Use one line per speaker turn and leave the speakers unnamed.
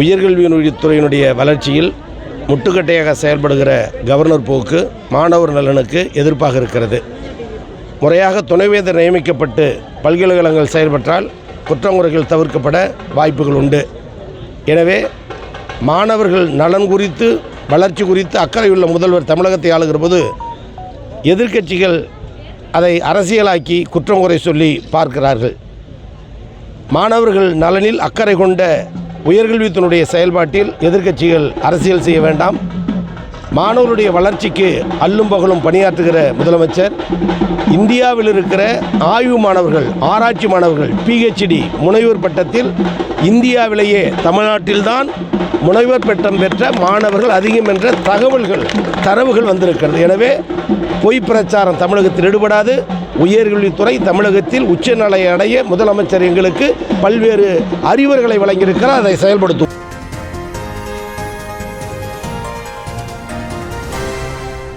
உயர்கல்வித்துறையினுடைய வளர்ச்சியில் முட்டுக்கட்டையாக செயல்படுகிற கவர்னர் போக்கு மாணவர் நலனுக்கு எதிர்ப்பாக இருக்கிறது. முறையாக துணைவேந்தர் நியமிக்கப்பட்டு பல்கலைக்கழகங்கள் செயல்பட்டால் குற்றமுறைகள் தவிர்க்கப்பட வாய்ப்புகள் உண்டு. எனவே மாணவர்கள் நலன் குறித்து வளர்ச்சி குறித்து அக்கறையுள்ள முதல்வர் தமிழகத்தை ஆளுகிற போது எதிர்க்கட்சிகள் அதை அரசியலாக்கி குற்றம் குறை சொல்லி பார்க்கிறார்கள். மாணவர்கள் நலனில் அக்கறை கொண்ட உயர்கல்வித்தினுடைய செயல்பாட்டில் எதிர்க்கட்சிகள் அரசியல் செய்ய வேண்டாம். மாணவருடைய வளர்ச்சிக்கு அல்லும் பகலும் பணியாற்றுகிற முதலமைச்சர் இந்தியாவில் இருக்கிற ஆய்வு மாணவர்கள் ஆராய்ச்சி மாணவர்கள் பிஹெச்டி முனைவர் பட்டத்தில் இந்தியாவிலேயே தமிழ்நாட்டில்தான் முனைவர் பட்டம் பெற்ற மாணவர்கள் அதிகம் என்ற தகவல்கள் தரவுகள் வந்திருக்கிறது. எனவே பொய் பிரச்சாரம் தமிழகத்தில் ஈடுபடாது. உயர்கல்வித்துறை தமிழகத்தில் உச்சநிலையை அடைய முதலமைச்சர் எங்களுக்கு பல்வேறு அறிவுரைகளை வழங்கியிருக்கிறார். அதை செயல்படுத்தும்